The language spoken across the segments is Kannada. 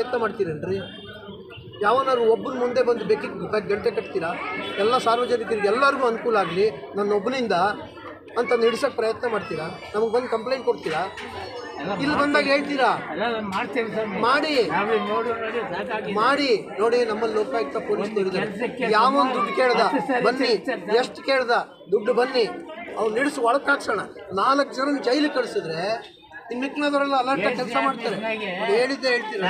ಪ್ರಯತ್ನ ಮಾಡ್ತೀರೇನ್ರಿ? ಯಾವನಾದ್ರು ಒಬ್ಬನ ಮುಂದೆ ಬಂದು ಬೆಕ್ಕಿಗೆ ಗಂಟೆ ಕಟ್ತೀರಾ? ಎಲ್ಲ ಸಾರ್ವಜನಿಕರಿಗೆ ಎಲ್ಲರಿಗೂ ಅನುಕೂಲ ಆಗಲಿ ನನ್ನ ಒಬ್ಬನಿಂದ ಅಂತ ನಡೆಸೋಕ್ಕೆ ಪ್ರಯತ್ನ ಮಾಡ್ತೀರಾ? ನಮಗೆ ಬಂದು ಕಂಪ್ಲೇಂಟ್ ಕೊಡ್ತೀರಾ? ಇಲ್ಲಿ ಬಂದಾಗ ಹೇಳ್ತೀರಾ? ಮಾಡಿ. ಮಾಡಿ. ನೋಡಿ ನಮ್ಮಲ್ಲಿ ಲೋಕಾಯುಕ್ತ ಪೊಲೀಸ್ ನೋಡಿದ್ರೆ ಯಾವೊಂದು ದುಡ್ಡು ಕೇಳ್ದ ಬನ್ನಿ. ಎಷ್ಟು ಕೇಳ್ದ ದುಡ್ಡು ಬನ್ನಿ. ಅವ್ನು ನಿಡಿಸಿ ಒಳಗೆ ಹಾಕ್ಸೋಣ. ನಾಲ್ಕು ಜನ ಜೈಲಿಗೆ ಕಳಿಸಿದ್ರೆ ಇನ್ನು ಮಿಕ್ಕಿನವರೆಲ್ಲ ಅಲರ್ಟ್ ಕೆಲಸ ಮಾಡ್ತಾರೆ. ಹೇಳಿದ್ದೆ ಹೇಳ್ತೀರ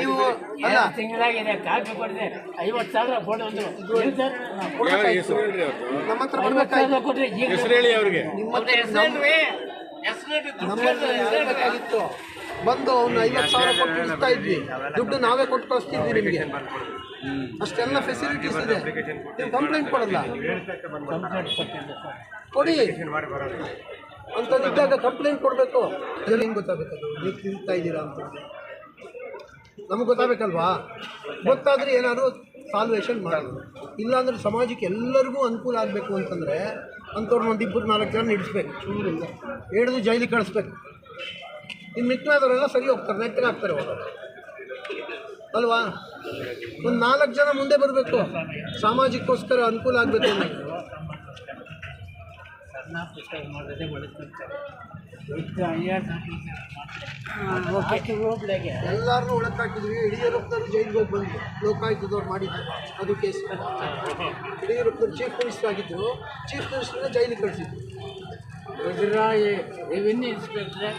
ನೀವು ಅಲ್ಲ. ಎರಡು ತಿಂಗಳಾಗಿದೆ. ಕಾಪಿ ಕೊಡಿದೆ. ಐವತ್ತು ಸಾವಿರ ಕೊಡೋದು ಸರ್ ಕೊಡ್ಬೇಕಾಯ್ತು. ನಮ್ಮ ಹತ್ರ ಈಗ. ಹೆಸರು ಹೇಳಿ ಅವ್ರಿಗೆ. ನಿಮ್ಮ ಹತ್ರ ಬಂದು ಅವ್ನು ಐವತ್ತು ಸಾವಿರ ಕೊಟ್ಟು ಇಳಿಸ್ತಾ ಇದ್ವಿ. ದುಡ್ಡು ನಾವೇ ಕೊಟ್ಟು ಕಳಿಸ್ತಿದ್ವಿ ನಿಮಗೆ. ಅಷ್ಟೆಲ್ಲ ಫೆಸಿಲಿಟೀಸ್ ಇದೆ. ನೀವು ಕಂಪ್ಲೇಂಟ್ ಕೊಡಲ್ಲ. ಕಂಪ್ಲೇಂಟ್ ಕೊಟ್ಟಿಲ್ಲ ಸರ್ ಕೊಡಿ. ಅಂಥದ್ದಿದ್ದಾಗ ಕಂಪ್ಲೇಂಟ್ ಕೊಡಬೇಕು. ಹೆಂಗೆ ಗೊತ್ತಾಗಬೇಕದು? ನೀವು ತಿಂತಾ ಇದ್ದೀರಾ ಅಂತ. ನಮ್ಗೆ ಗೊತ್ತಾಗಬೇಕಲ್ವಾ? ಗೊತ್ತಾದರೆ ಏನಾದರೂ ಸಾಲ್ವೇಷನ್ ಮಾಡೋದು. ಇಲ್ಲಾಂದ್ರೆ ಸಮಾಜಕ್ಕೆ ಎಲ್ಲರಿಗೂ ಅನುಕೂಲ ಆಗಬೇಕು ಅಂತಂದರೆ ಅಂಥವ್ರನ್ನ ಒಂದು ಇಬ್ಬರು ನಾಲ್ಕು ಜನ ಹಿಡಿಸ್ಬೇಕು. ಚೂರಿಂದ ಹಿಡಿದು ಜೈಲಿಗೆ ಕಳಿಸ್ಬೇಕು. ಇನ್ನು ಮಿಕ್ಕಿನವರೆಲ್ಲ ಸರಿ ಹೋಗ್ತಾರೆ ನೆಟ್ಟಿಗೆ ಆಗ್ತಾರೆ ಹೋಗೋದು ಅಲ್ವಾ? ಒಂದು ನಾಲ್ಕು ಜನ ಮುಂದೆ ಬರಬೇಕು. ಸಾಮಾಜಿಕಕ್ಕೋಸ್ಕರ ಅನುಕೂಲ ಆಗಬೇಕು ಅನ್ನೋದು ಸಣ್ಣ ಪುಸ್ತಕ ಮಾಡಿದ್ರೆ ಹೋಗ್ಲಾಗೆ ಎಲ್ಲಾರನ್ನೂ ಒಳಗೆ ಹಾಕಿದ್ವಿ ಯಡಿಯೂರಪ್ಪನವ್ರು ಜೈಲಿಗೆ ಹೋಗಿ ಬಂದ್ರು. ಲೋಕಾಯುಕ್ತದವ್ರು ಮಾಡಿದ್ರು ಅದು ಕೇಸ್ ಯಡಿಯೂರಪ್ಪನವ್ರು ಚೀಫ್ ಮಿನಿಸ್ಟರ್ ಆಗಿದ್ದರು ಚೀಫ್ ಮಿನಿಸ್ಟರ್ನ ಜೈಲಿಗೆ ಕಳಿಸಿದ್ರು. ರೆವಿನ್ಯೂ ಇನ್ಸ್ಪೆಕ್ಟ್ರೆ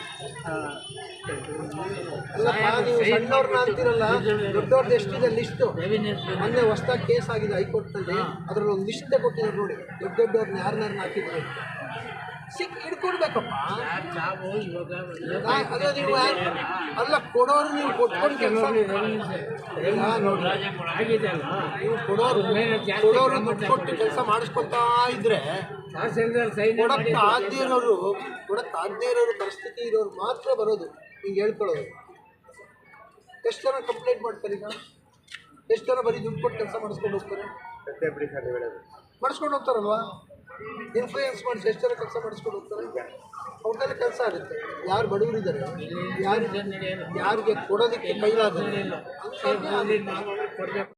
ನೀವು ಸಣ್ಣವ್ರನ್ನ ಅಂತಿರಲ್ಲ ದೊಡ್ಡವ್ರದ್ದು ಎಷ್ಟಿದೆ ಲಿಸ್ಟು? ಮೊನ್ನೆ ಹೊಸ್ದಾಗಿ ಕೇಸ್ ಆಗಿದೆ ಹೈಕೋರ್ಟ್ನಲ್ಲಿ. ಅದರಲ್ಲಿ ಒಂದು ಲಿಸ್ಟೇ ಕೊಟ್ಟಿದ್ದಾರೆ ನೋಡಿ. ದೊಡ್ಡ ದೊಡ್ಡವ್ರನ್ನ ಯಾರನ್ನಾರನ್ನ ಹಾಕಿದ್ರು ಸಿಕ್ ಹಿಡ್ಕೊಡ್ಬೇಕಪ್ಪ. ಅದೇ ನೀವು ಅಲ್ಲ ಕೊಡೋರು ನೀವು ಕೊಟ್ಕೊಂಡು ಕೆಲಸ ನೀವು ಕೊಡೋರು ಕೊಡೋರು ದುಡ್ಡು ಕೊಟ್ಟು ಕೆಲಸ ಮಾಡಿಸ್ಕೊತಾ ಇದ್ರೆ ಕೊಡಕ್ಕೆ ಆಗದೇ ಇರೋರು ಕೊಡಕ್ಕೆ ಆಗದೇ ಇರೋರು ಪರಿಸ್ಥಿತಿ ಇರೋರು ಮಾತ್ರ ಬರೋದು. ಹಿಂಗೆ ಹೇಳ್ಕೊಳ್ಳೋದು. ಎಷ್ಟು ಜನ ಕಂಪ್ಲೇಂಟ್ ಮಾಡ್ತಾರೆ ಈಗ? ಎಷ್ಟು ಜನ ಬರೀ ದುಡ್ಡು ಕೊಟ್ಟು ಕೆಲಸ ಮಾಡಿಸ್ಕೊಂಡು ಹೋಗ್ತಾರೆ? ಮಾಡಿಸ್ಕೊಂಡು ಹೋಗ್ತಾರಲ್ವಾ? ಇನ್ಫ್ಲೂಯೆನ್ಸ್ ಮಾಡಿಸಿ ಎಷ್ಟು ಜನ ಕೆಲಸ ಮಾಡಿಸ್ಕೊಂಡು ಹೋಗ್ತಾರೆ? ಅವ್ರದ್ದೆಲ್ಲ ಕೆಲಸ ಆಗುತ್ತೆ. ಯಾರು ಬಡವರಿದ್ದಾರೆ? ಯಾರು ಯಾರಿಗೆ ಕೊಡೋದಕ್ಕೆ ಕೈಲಾಗಲ್ಲ. ಅಂಥವ್ರನ್ನ ನಾವು ಕೊಡಬೇಕು